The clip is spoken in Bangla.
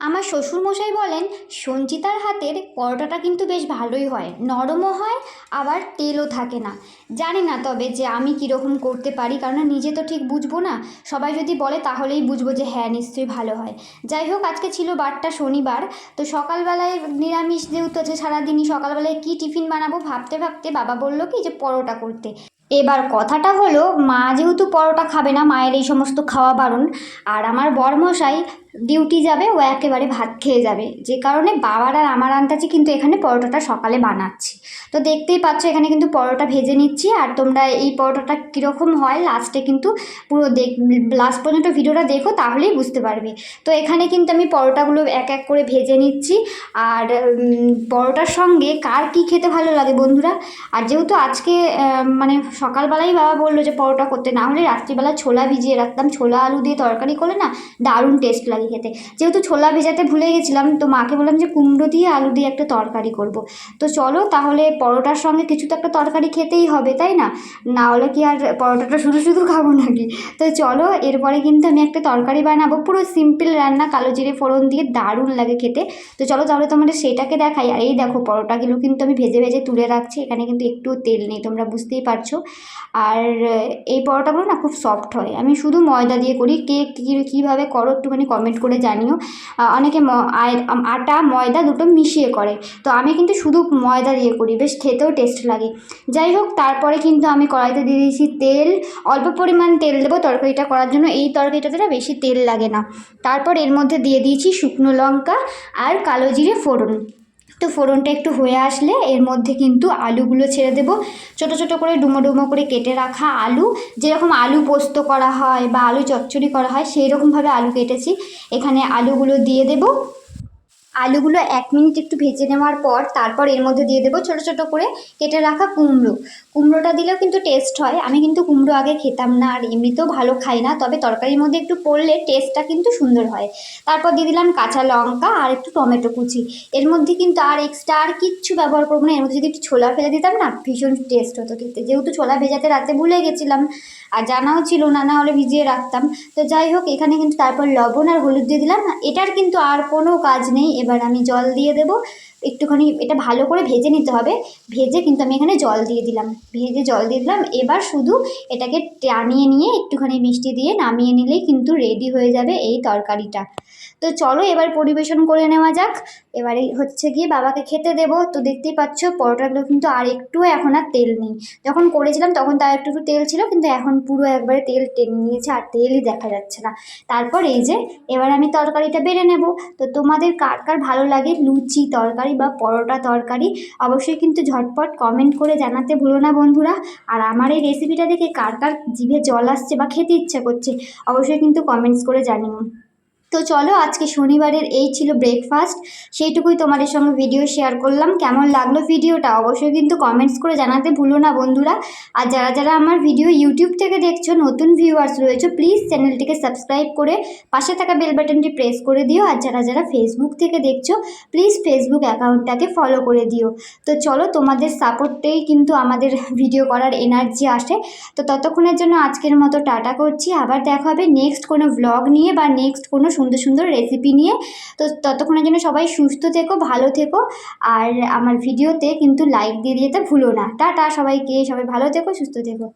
আমার শ্বশুরমশাই বলেন, সঞ্চিতার হাতের পরোটাটা কিন্তু বেশ ভালোই হয়। নরমও হয়, আবার তেলও থাকে না। জানি না তবে যে আমি কীরকম করতে পারি, কারণ নিজে তো ঠিক বুঝব না। সবাই যদি বলে তাহলেই বুঝব যে হ্যাঁ নিশ্চয়ই ভালো হয়। যাই হোক, আজকে ছিল বারটা শনিবার, তো সকালবেলায় নিরামিষ যেহেতু আছে, সারাদিনই সকালবেলায় কী টিফিন বানাবো ভাবতে ভাবতে বাবা বলল কি যে পরোটা করতে। এবার কথাটা হলো, মা যেহেতু পরোটা খাবে না, মায়ের এই সমস্ত খাওয়া বারণ, আর আমার বরমশাই ডিউটি যাবে, ও একেবারে ভাত খেয়ে যাবে। যে কারণে বাবার আর আমার আন্দাজে কিন্তু এখানে পরোটাটা সকালে বানাচ্ছি। তো দেখতেই পাচ্ছ, এখানে কিন্তু পরোটা ভেজে নিচ্ছি, আর তোমরা এই পরোটাটা কীরকম হয় লাস্টে কিন্তু পুরো দেখ লাস্ট পর্যন্ত ভিডিওটা দেখো, তাহলেই বুঝতে পারবে। তো এখানে কিন্তু আমি পরোটাগুলো এক এক করে ভেজে নিচ্ছি, আর পরোটার সঙ্গে কার কী খেতে ভালো লাগে বন্ধুরা? আর যেহেতু আজকে মানে সকালবেলাই বাবা বলল যে পরোটা করতে, না হলে রাত্রিবেলা ছোলা ভিজিয়ে রাখতাম। ছোলা আলু দিয়ে তরকারি করলে না দারুণ টেস্ট লাগে। খেতে। যেহেতু ছোলা ভেজাতে ভুলে গেছিলাম, তো মাকে বললাম যে কুমড়ো দিয়ে আলু দিয়ে একটা তরকারি করব। তো চলো, তাহলে পরোটার সঙ্গে কিছু তো একটা তরকারি খেতেই হবে, তাই না? না হলে কি আর পরোটাটা শুধু শুধু খাব নাকি? তো চলো, এরপরে কিন্তু আমি একটা তরকারি বানাবো, পুরো সিম্পল রান্না, কালো জিরে ফোড়ন দিয়ে দারুণ লাগে খেতে। তো চলো তাহলে তোমাদের সেটাকে দেখাই। আর এই দেখো, পরোটাগুলো কিন্তু আমি ভেজে ভেজে তুলে রাখছি, এখানে কিন্তু একটুও তেল নেই, তোমরা বুঝতেই পারছ। আর এই পরোটাগুলো না খুব সফট হয়। আমি শুধু ময়দা দিয়ে করি, কে কী, কীভাবে করো একটুখানি কমেন্ট করে জানিও। অনেকে আটা, ময়দা দুটো মিশিয়ে করে। তো আমি কিন্তু শুধু ময়দা দিয়ে করি, বেশ খেতেও টেস্ট লাগে। যাই হোক, তারপরে কিন্তু আমি কড়াইতে দিয়ে দিয়েছি তেল। অল্প পরিমাণ তেল দেবো তরকারিটা করার জন্য। এই তরকারিটা না বেশি তেল লাগে না। তারপর এর মধ্যে দিয়ে দিয়েছি শুকনো লঙ্কা আর কালো জিরে ফোড়ন। তো ফোড়নটা একটু হয়ে আসলে এর মধ্যে কিন্তু আলুগুলো ছেড়ে দেব। ছোট ছোট করে ডুমো ডুমো করে কেটে রাখা আলু। যেরকম আলু পোস্ত করা হয় বা আলু চচ্চড়ি করা হয় সেই রকমভাবে আলু কেটেছি। এখানে আলুগুলো দিয়ে দেবো। আলুগুলো এক মিনিট একটু ভেজে নেওয়ার পর তারপর এর মধ্যে দিয়ে দেবো ছোটো ছোটো করে কেটে রাখা কুমড়ো। কুমড়োটা দিলেও কিন্তু টেস্ট হয়। আমি কিন্তু কুমড়ো আগে খেতাম না আর এমনিতেও ভালো খাই না, তবে তরকারির মধ্যে একটু পড়লে টেস্টটা কিন্তু সুন্দর হয়। তারপর দিয়ে দিলাম কাঁচা লঙ্কা আর একটু টমেটো কুচি। এর মধ্যে কিন্তু আর এক্সট্রা আর কিচ্ছু ব্যবহার করব না। এর মধ্যে যদি একটু ছোলা ফেলে দিতাম না, ভীষণ টেস্ট হতো খেতে। যেহেতু ছোলা ভেজাতে রাতে ভুলে গেছিলাম, আর জানাও ছিল না না হলে ভিজিয়ে রাখতাম। তো যাই হোক, এখানে কিন্তু তারপর লবণ আর হলুদ দিয়ে দিলাম এটার কিন্তু আর কোনো কাজ নেই। এবার আমি জল দিয়ে দেবো। একটুখানি এটা ভালো করে ভেজে নিতে হবে। ভেজে কিন্তু আমি এখানে জল দিয়ে দিলাম। ভেজে জল দিয়ে দিলাম। এবার শুধু এটাকে টানিয়ে নিয়ে একটুখানি মিষ্টি দিয়ে নামিয়ে নিলেই কিন্তু রেডি হয়ে যাবে এই তরকারিটা। তো চলো এবার পরিবেশন করে নেওয়া যাক। এবারে হচ্ছে গিয়ে বাবাকে খেতে দেবো। তো দেখতেই পাচ্ছ পরোটাগুলো কিন্তু আর একটুও এখন আর তেল নেই। যখন করেছিলাম তখন তার একটু একটু তেল ছিল, কিন্তু এখন পুরো একবারে তেল টেনে নিয়েছে আর তেলই দেখা যাচ্ছে না। তারপর এই যে, এবার আমি তরকারিটা বেড়ে নেব। তো তোমাদের কার কার ভালো লাগে লুচি তরকারি বা পরোটা তরকারি অবশ্যই কিন্তু ঝটপট কমেন্ট করে জানাতে ভুলো না বন্ধুরা। আর আমার এই রেসিপিটা দেখে কার কার জিভে জল আসছে বা খেতে ইচ্ছা করছে, অবশ্যই কিন্তু কমেন্টস করে জানিও। তো চলো, আজকে শনিবারের এই ছিল ব্রেকফাস্ট সেইটুকুই তোমাদের সঙ্গে ভিডিও শেয়ার করলাম। কেমন লাগল ভিডিওটা অবশ্যই কিন্তু কমেন্টস করে জানাতে ভুলো না বন্ধুরা। আর যারা যারা আমার ভিডিও ইউটিউব থেকে দেখছ, নতুন ভিউয়ার্স রয়েছে প্লিজ চ্যানেলটিকে সাবস্ক্রাইব করে পাশে থাকা বেল বাটনটি প্রেস করে দিও। আর যারা যারা ফেসবুক থেকে দেখছ প্লিজ ফেসবুক অ্যাকাউন্টটাকে ফলো করে দিও। তো চলো, তোমাদের সাপোর্টেই কিন্তু আমাদের ভিডিও করার এনার্জি আসে। তো ততক্ষণের জন্য আজকের মতো টাটা করছি। আবার দেখা হবে নেক্সট কোনো ভ্লগ নিয়ে বা নেক্সট কোনো সুন্দর সুন্দর রেসিপি নিয়ে। তো ততক্ষণের জন্য সবাই সুস্থ থেকো, ভালো থেকো। আর আমার ভিডিওতে কিন্তু লাইক দিয়ে দিতে ভুলো না। টাটা সবাইকে, সবাই ভালো থেকো, সুস্থ থেকো।